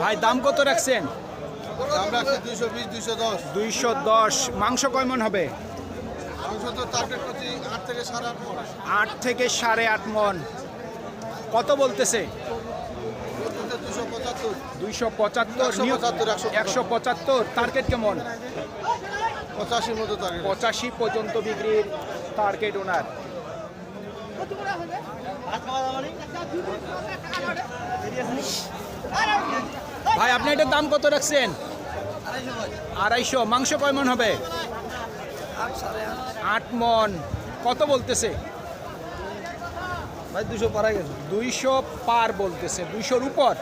ভাই দাম কত রাখছেন? দুইশো দশ। মাংস কয় মন হবে আট থেকে সাড়ে আট মন। মন। কত বলতেছে? দুইশো পঁচাত্তর। 175, একশো পঁচাত্তর টার্গেট কেমন? পঁচাশির মতো পঁচাশি পর্যন্ত বিক্রির টার্গেট ওনার ভাই আপনি এটার দাম কত রাখছেন? আড়াইশো। মাংস কয় মন হবে? আট মন। কত বলতেছে? ভাই দুশো পারা গেছে। দুইশো পার বলতেছে। দুইশোর উপর?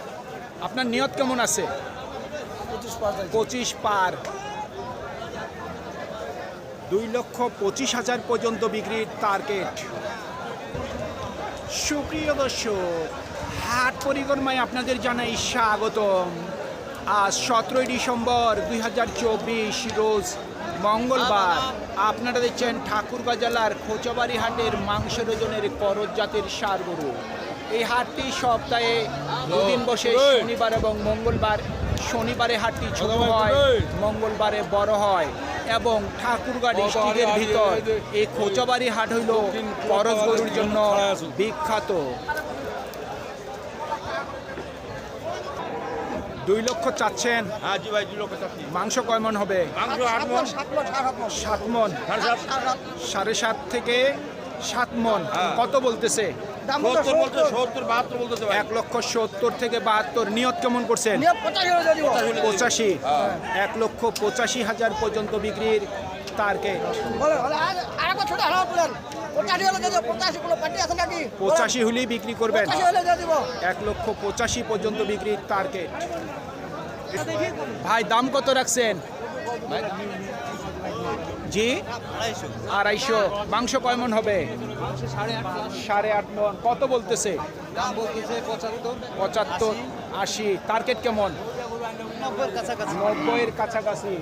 আপনার নিয়ত কেমন আছে? পঁচিশ পার দুই লক্ষ পঁচিশ হাজার পর্যন্ত বিক্রির টার্গেট সুপ্রিয় দর্শক হাট পরিক্রমায় আপনাদের জানাই স্বাগতম। আজ সতেরোই ডিসেম্বর দুই হাজার চব্বিশ রোজ মঙ্গলবার। আপনারা দেখছেন ঠাকুরগাঁ জেলার খোঁচাবাড়ি হাটের মাংস ওজনের করজ জাতের গরু। এই হাটটি সপ্তাহে দুদিন বসে শনিবার এবং মঙ্গলবার। শনিবারে হাটটি ছোট হয় মঙ্গলবারে বড় হয় এবং ঠাকুরগাঁ ডিস্ট্রিক্টের ভিতর এই খোঁচাবাড়ি হাট হইল করজ গরুর জন্য বিখ্যাত। দুই লক্ষ চাচ্ছেন। হ্যাঁ জি ভাই দু লক্ষ চাচ্ছি। মাংস কয় মন হবে? সাত মন। সাড়ে সাত। থেকে সাত মন। হ্যাঁ। কত বলতেছে? এক লক্ষ সত্তর থেকে বাহাত্তর। নিয়ত কেমন করছেন? পঁচাশি এক লক্ষ পঁচাশি হাজার পর্যন্ত বিক্রির টার্গেট পঁচাশি হলেই বিক্রি করবেন। এক লক্ষ পঁচাশি পর্যন্ত বিক্রির টার্গেট। ভাই দাম কত রাখছেন? জি? আড়াইশো। মাংস কয় মন হবে? সাড়ে আট মন। কত বলতেছে? পঁচাত্তর। আশি। টার্গেট কেমন? নব্বইয়ের কাছাকাছি।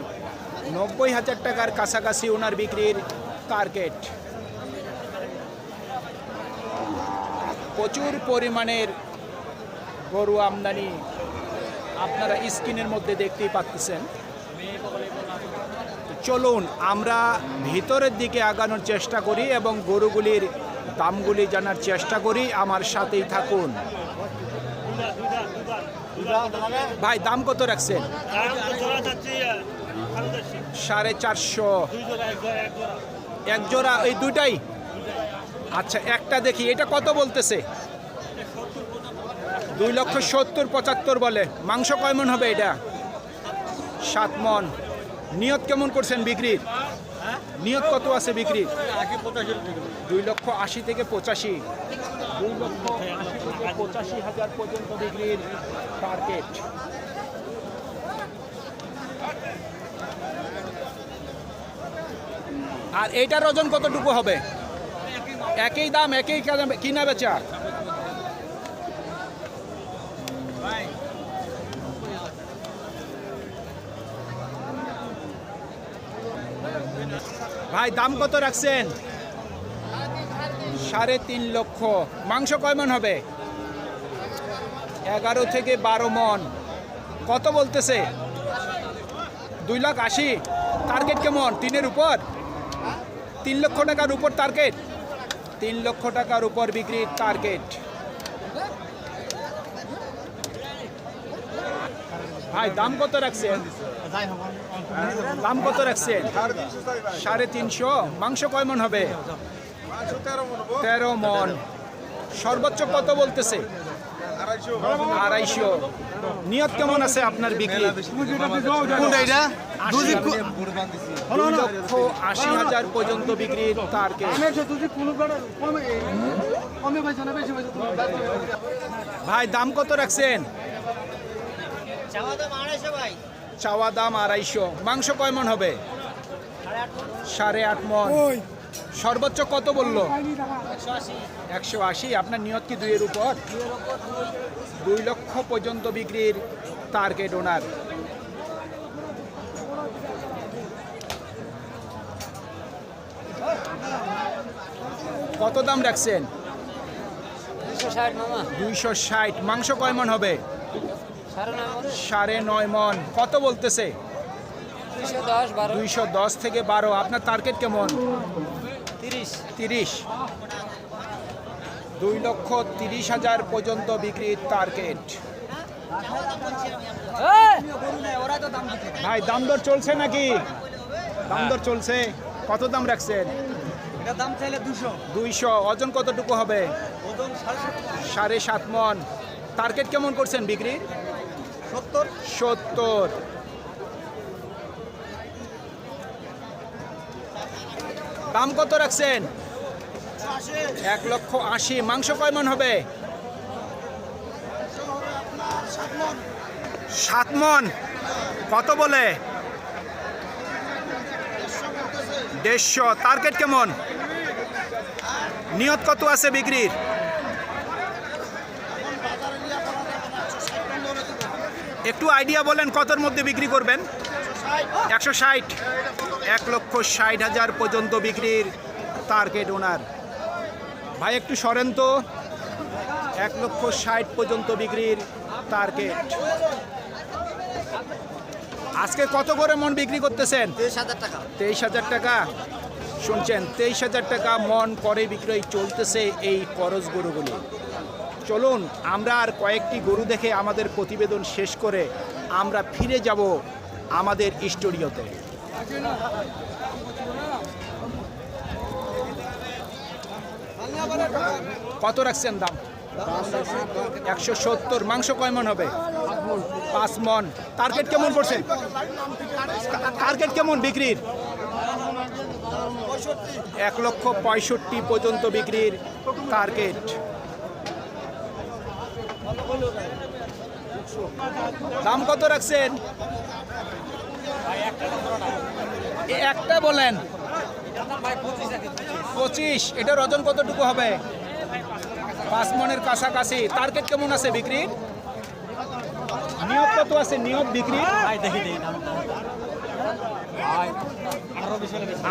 নব্বই হাজার টাকার কাছাকাছি ওনার বিক্রির টার্গেট। প্রচুর পরিমাণের গরু আমদানি আপনারা স্ক্রিনের মধ্যে দেখতেই পাচ্ছেন। চলুন, আমরা ভিতরের দিকে আগানোর চেষ্টা করি এবং গরুগুলির দামগুলি জানার চেষ্টা করি। আমার সাথেই থাকুন। ভাই, দাম কত রাখছেন? সাড়ে চারশো। এক জোড়া, এই দুইটাই? আচ্ছা একটা দেখি, এটা কত বলতেছে? দুই লক্ষ সত্তর, পঁচাত্তর বলে। মাংস কয় মন হবে এটা? সাত মন। নিয়ত কেমন করছেন বিক্রির? নিয়ত কত আছে বিক্রির? দুই লক্ষ আশি থেকে পঁচাশি। দুই লক্ষ পঁচাশি হাজার পর্যন্ত বিক্রির টার্গেট আর এইটার ওজন কতটুকু হবে? একই দাম, একই কিনা বেচা। ভাই, দাম কত রাখছেন? সাড়ে তিন লক্ষ। মাংস কয় মন হবে? এগারো থেকে বারো মন। কত বলতেছে? দুই লাখ আশি। টার্গেট কেমন? তিনের উপর? তিন লক্ষ টাকার উপর টার্গেট? তিন লক্ষ টাকার উপর বিক্রির টার্গেট। ভাই, দাম কত রাখছেন দাম কত রাখছেন সাড়ে তিনশো। মাংস কয় হবে? তেরো মন। সর্বোচ্চ কত বলতেছে? আড়াইশো। নিয়ত কেমন আছে আপনার বিক্রি। দুই লক্ষ আশি হাজার পর্যন্ত বিক্রির টার্গেট ভাই দাম কত রাখছেন? চাওয়া দাম আড়াইশো। মাংস কয় মন হবে? সাড়ে আট মন। সর্বোচ্চ কত বলল? একশো আশি। আপনার নিয়ত কি দুইয়ের উপর? দুই লক্ষ পর্যন্ত বিক্রির টার্গেট ওনার কত দাম রাখছেন? দুইশো ষাট মাংস কয় মন হবে? সাড়ে নয় মন। কত বলতেছে? দুইশো দশ থেকে বারো। আপনার টার্গেট কেমন? তিরিশ। দুই লক্ষ তিরিশ হাজার পর্যন্ত বিক্রির টার্গেট ভাই দাম দর চলছে নাকি? দাম দর চলছে। কত দাম রাখছেন? এটা দাম চাইলে দুশো। দুইশো। ওজন কতটুকু হবে? ওজন সাড়ে সাত মন। টার্গেট কেমন করছেন বিক্রি? সত্তর। সত্তর। দাম কত রাখছেন? এক লক্ষ আশি। মাংস কয় মন হবে? সাত মন। কত বলে? দেড়শো। টার্গেট কেমন? নিয়ত কত আছে বিক্রির? একটু আইডিয়া বলেন কতর মধ্যে বিক্রি করবেন? একশো ষাট। এক লক্ষ ষাট হাজার পর্যন্ত বিক্রির টার্গেট ওনার ভাই, একটু সরেন তো। এক লক্ষ ষাট পর্যন্ত বিক্রির টার্গেট আজকে কত করে মন বিক্রি করতেছেন? তেইশ হাজার টাকা। তেইশ হাজার টাকা। শুনছেন তেইশ হাজার টাকা মন করে বিক্রয় চলতেছে এই করজ গরুগুলি। চলুন আমরা আর কয়েকটি গরু দেখে আমাদের প্রতিবেদন শেষ করে আমরা ফিরে যাব আমাদের স্টুডিওতে। কত রাখছেন দাম? একশো সত্তর। মাংস কয় মন হবে? পাঁচ মন। টার্গেট কেমন পড়ছে? টার্গেট কেমন বিক্রির? এক লক্ষ পঁয়ষট্টি পর্যন্ত বিক্রির টার্গেট। দাম কত রাখছেন? একটা বলেন। পঁচিশ। এটার ওজন কতটুকু হবে? পাঁচ মনের কাছাকাছি। টার্গেট কেমন আছে বিক্রির? নিয়োগ কত আছে নিয়োগ বিক্রির।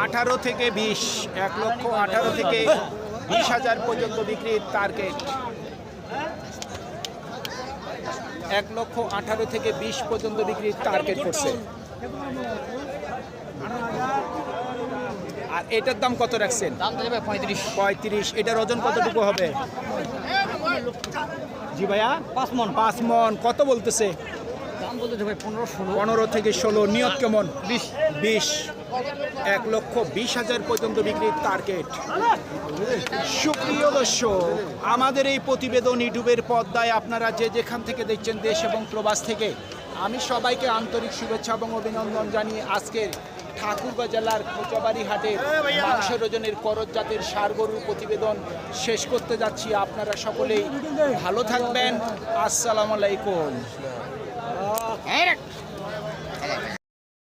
আঠারো থেকে বিশ এক লক্ষ আঠারো থেকে বিশ হাজার পর্যন্ত বিক্রির টার্গেট এক লক্ষ আঠারো থেকে বিশ পর্যন্ত বিক্রির টার্গেট করছে। আর এটার দাম কত রাখছেন? দাম পঁয়ত্রিশ। পঁয়ত্রিশ। এটার ওজন কতটুকু হবে? জি ভাইয়া? পাঁচ মন পাঁচ মন কত বলতেছে পনেরো থেকে ষোলো। নিয়ত কেমন? বিশ। বিশ। এক লক্ষ বিশ হাজার পর্যন্ত বিক্রির টার্গেট। সুপ্রিয় দর্শক আমাদের এই প্রতিবেদন ইউটিউবের পর্দায় আপনারা যে যেখান থেকে দেখছেন দেশ এবং প্রবাস থেকে আমি সবাইকে আন্তরিক শুভেচ্ছা এবং অভিনন্দন জানিয়ে আজকের ঠাকুরগাঁ জেলার খোঁচাবাড়ি হাটের মাংসের ওজনের করজ জাতের সার গরুর প্রতিবেদন শেষ করতে যাচ্ছি। আপনারা সকলেই ভালো থাকবেন। আসসালামু আলাইকুম।